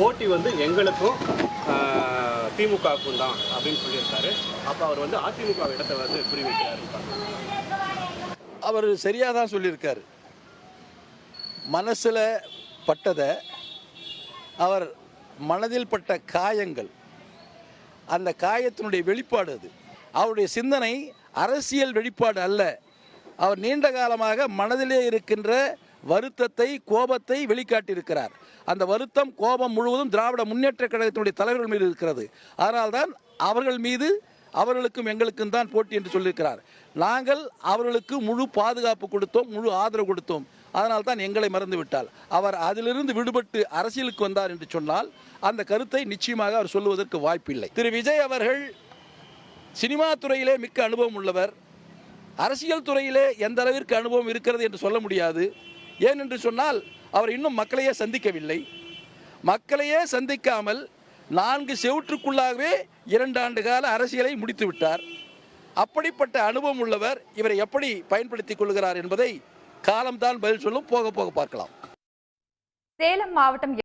போட்டி வந்து எங்களுக்கும் திமுகவுக்கும் தான் அப்படின்னு சொல்லியிருக்காரு. அப்போ அவர் வந்து அதிமுக இடத்தை வந்து புரி வைக்கிறாரு. அவர் சரியாக தான் சொல்லியிருக்காரு. மனசில் பட்டதை அவர் மனதில் பட்ட காயங்கள் அந்த காயத்தினுடைய வெளிப்பாடு அது. அவருடைய சிந்தனை அரசியல் வெளிப்பாடு அல்ல. அவர் நீண்ட காலமாக மனதிலே இருக்கின்ற வருத்தத்தை கோபத்தை வெளிக்காட்டியிருக்கிறார். அந்த வருத்தம் கோபம் முழுவதும் திராவிட முன்னேற்ற கழகத்தினுடைய தலைவர்கள் மீது இருக்கிறது. அதனால்தான் அவர்கள் மீது அவர்களுக்கும் எங்களுக்கும் தான் போட்டி என்று சொல்லியிருக்கிறார். நாங்கள் அவர்களுக்கு முழு பாதுகாப்பு கொடுத்தோம் முழு ஆதரவு கொடுத்தோம். அதனால் தான் எங்களை மறந்து விட்டால் அவர் அதிலிருந்து விடுபட்டு அரசியலுக்கு வந்தார் என்று சொன்னால் அந்த கருத்தை நிச்சயமாக அவர் சொல்லுவதற்கு வாய்ப்பில்லை. திரு. விஜய் அவர்கள் சினிமா துறையிலே மிக்க அனுபவம் உள்ளவர். அரசியல் துறையிலே எந்த அளவிற்கு அனுபவம் இருக்கிறது என்று சொல்ல முடியாது. ஏனென்று சொன்னால் அவர் இன்னும் மக்களையே சந்திக்கவில்லை. மக்களையே சந்திக்காமல் நான்கு செவற்றுக்குள்ளாகவே இரண்டு ஆண்டு கால அரசியலை முடித்து விட்டார். அப்படிப்பட்ட அனுபவம் உள்ளவர் இவரை எப்படி பயன்படுத்திக் கொள்கிறார் என்பதை காலம்தான் பதில் சொல்லும். போக போக பார்க்கலாம். சேலம் மாவட்டம்